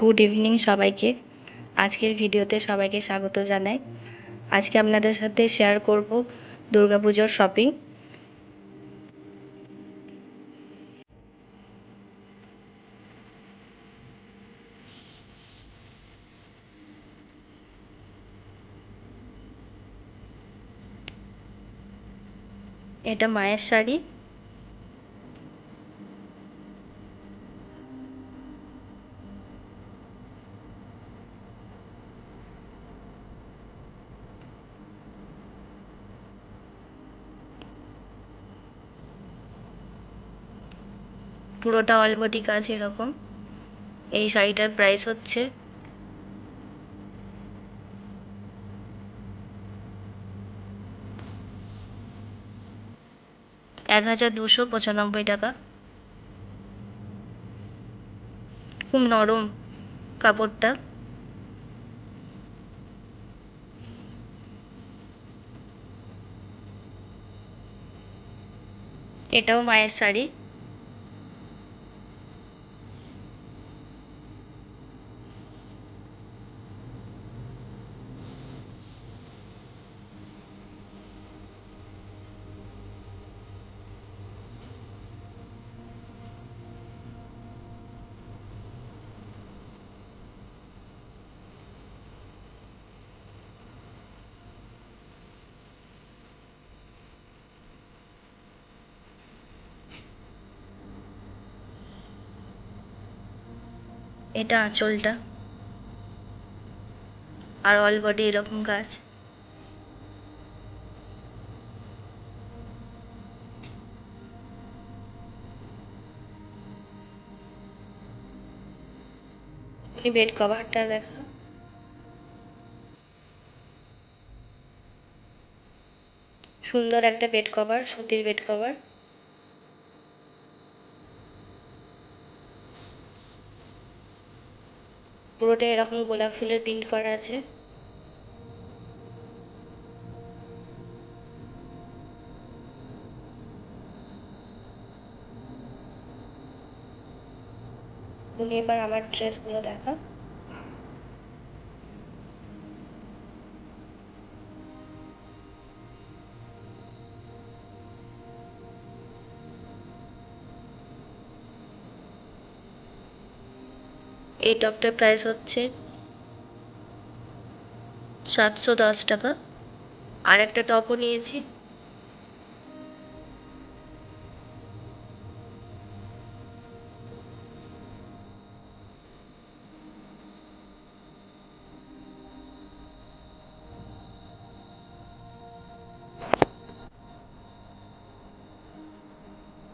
Good evening সবাইকে। আজকের ভিডিওতে সবাইকে স্বাগত জানাই। আজকে আপনাদের সাথে শেয়ার করব দুর্গাপুজোর শপিং এটা মায়ের শাড়ি। পুরোটা অলবডি কাজ এরকম। এই শাড়িটার প্রাইস হচ্ছে। এক হাজার দুশো পঁচানব্বই টাকা। খুব নরম কাপড়টা। এটাও মায়ের শাড়ি। এটা আঁচলটা। আর অল বডি এরকম কাজ। বেড কভারটা দেখা। সুন্দর একটা বেড কভার সুতির বেড কভার পুরোটা এরকম গোলাপ ফুলের প্রিন্ট করা আছে। তুমি এবার আমার ড্রেসগুলো দেখা এই টপটার প্রাইস হচ্ছে সাতশো দশ টাকা। আর একটা টপও নিয়েছি।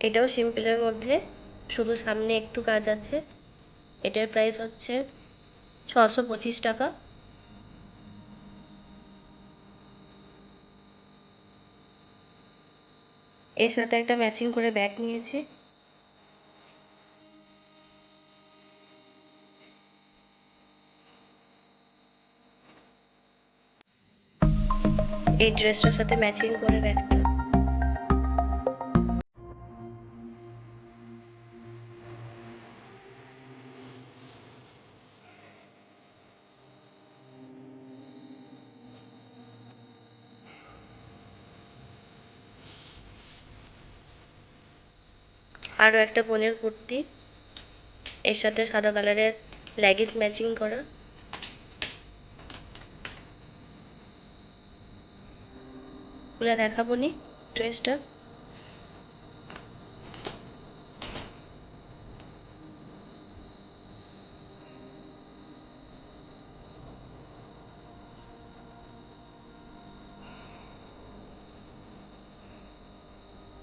এটাও সিম্পলের মধ্যে। শুধু সামনে একটু কাজ আছে। এটার প্রাইস হচ্ছে ছশো পঁচিশ টাকা। এর সাথে একটা ম্যাচিং করে ব্যাগ নিয়েছি। এই ড্রেসটার সাথে ম্যাচিং করে ব্যাগটা আরও একটা বোনের কুর্তি। এর সাথে সাদা কালারের লেগিংস ম্যাচিং করা। খুলে দেখাবো নি ড্রেসটা।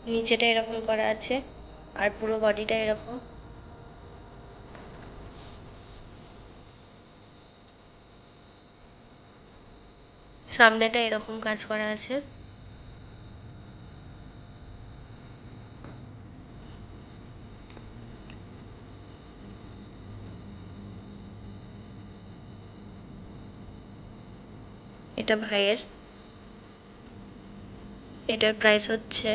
নিচেটা এরকম করা আছে। আর পুরো বডিটা এরকম। সামনেটা এরকম কাজ করা আছে। এটা ভাইয়ের। এটার প্রাইস হচ্ছে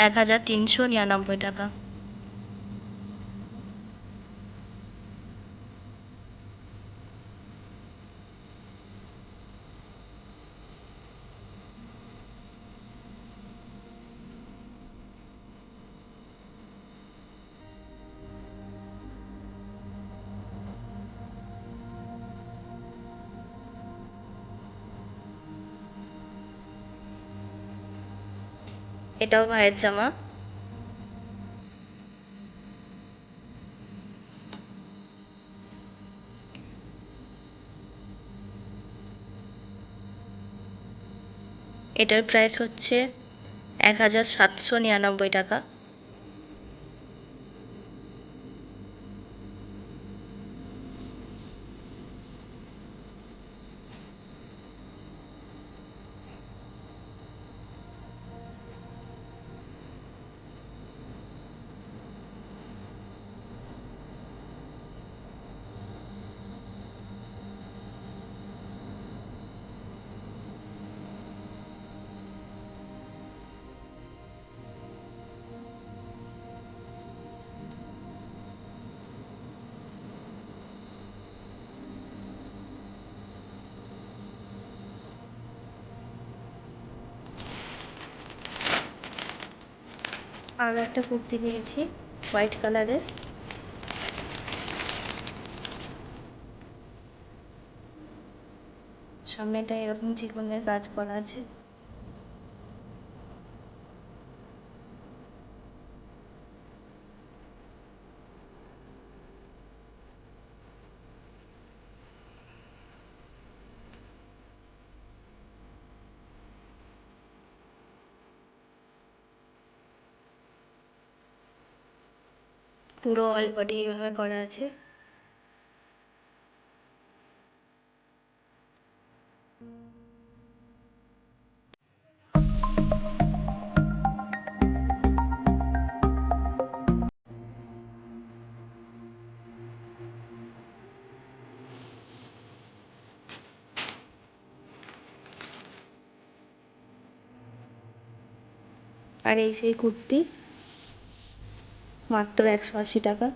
এক হাজার তিনশো নিরানব্বই টাকা। এটাও ভাইয়ের জামা। এটার প্রাইস হচ্ছে এক হাজার সাতশো নিরানব্বই টাকা। আর একটা কুর্তি নিয়েছি হোয়াইট কালারের। সামনেটা এরকম চিকনের কাজ করা আছে। পুরো অল বডি এভাবে করা আছে। আর এই সেই কুর্তি মাত্র একশো আশি টাকা।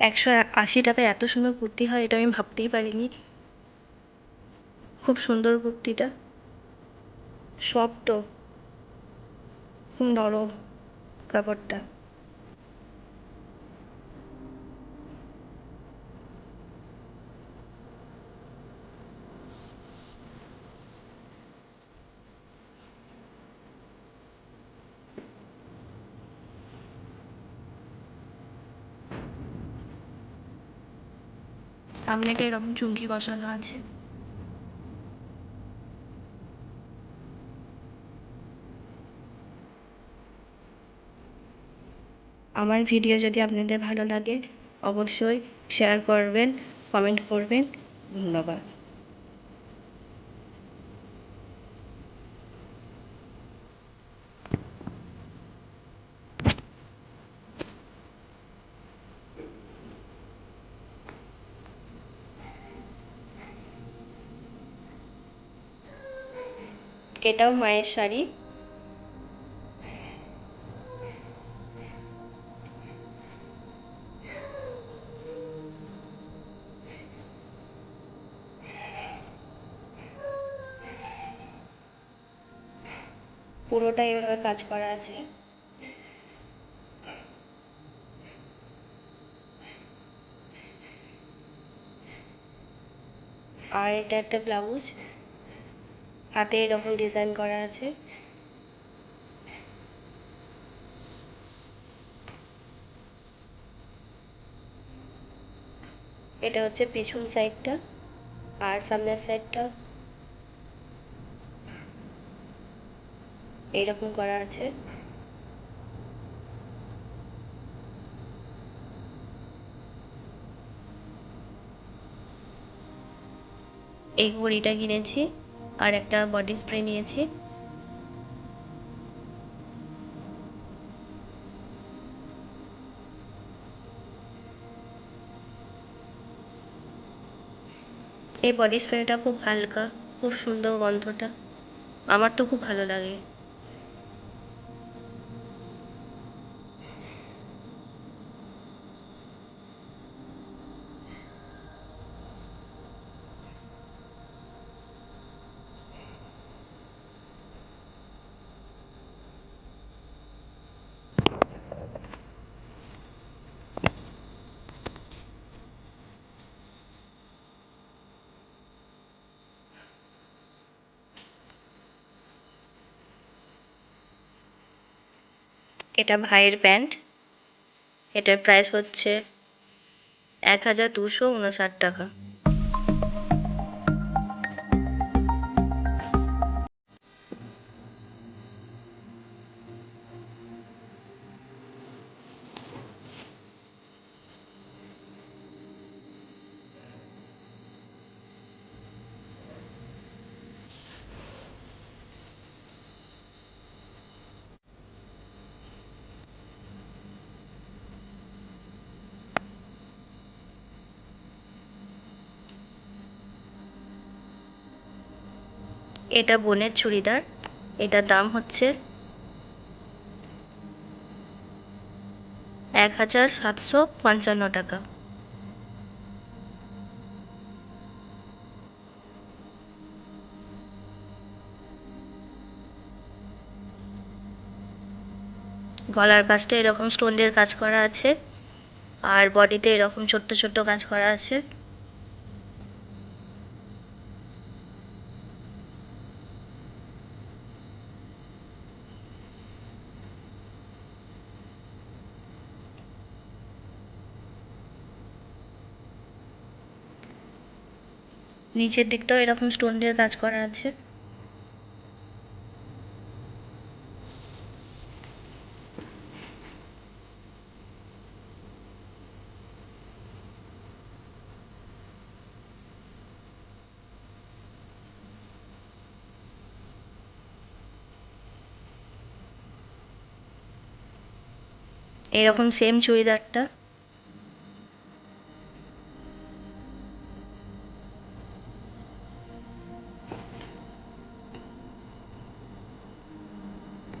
একশো আশি টাকায় এত সুন্দর কুর্তি হয়, এটা আমি ভাবতেই পারিনি। খুব সুন্দর কুর্তিটা। সফটও খুব নরম কাপড়টা। সামনেটা এরকম চুমকি বসানো আছে। আমার ভিডিও যদি আপনাদের ভালো লাগে, অবশ্যই শেয়ার করবেন কমেন্ট করবেন। ধন্যবাদ। এটাও মায়ের শাড়ি। পুরোটা এভাবে কাজ করা আছে। আর এটা একটা ব্লাউজ। হাতে এরকম ডিজাইন করা আছে। এটা হচ্ছে পিছন সাইডটা আর সামনের সাইডটা এইরকম করা আছে। এই ঘড়িটা কিনেছি। আর একটা বডি স্প্রে নিয়েছি। এই বডি স্প্রেটা খুব হালকা, খুব সুন্দর গন্ধটা। আমার তো খুব ভালো লাগে। এটা ভাইয়ের প্যান্ট। এটার প্রাইস হচ্ছে এক হাজার দুশো উনষাট টাকা। এটা বোনের চুড়িদার, এটার দাম হচ্ছে এক হাজার সাতশো পঞ্চান্ন টাকা। গলার কাজটা এরকম স্টোন দিয়ে কাজ করা আছে, আর বডিতে এরকম ছোট্ট ছোট্ট কাজ করা আছে। নিচের দিকটাও এরকম স্টোন দিয়ে কাজ করা আছে। এরকম সেম চুড়িদারটা।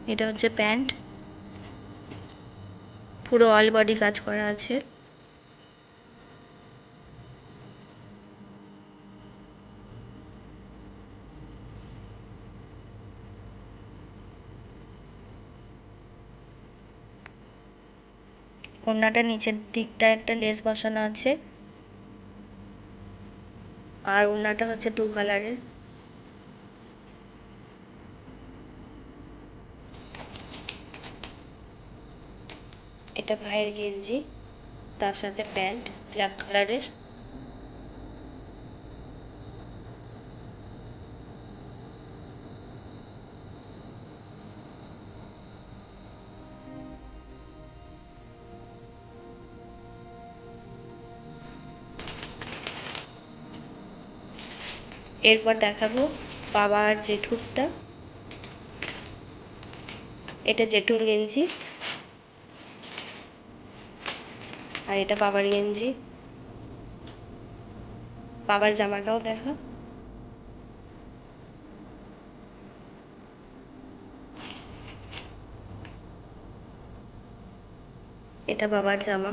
এটা হচ্ছে প্যান্ট। পুরো অল বডি কাজ করা আছে। ওড়নাটা নিচের দিকটা একটা লেস বসানো আছে। আর ওড়নাটা হচ্ছে টু কালারের এটা ভাইয়ের গেঞ্জি, তার সাথে প্যান্ট ব্ল্যাক কালারের এরপর দেখাবো বাবা আর জেঠুরটা। এটা জেঠুর গেঞ্জি। আর এটা বাবার গেঞ্জি। বাবার জামাটাও দেখো। এটা বাবার জামা।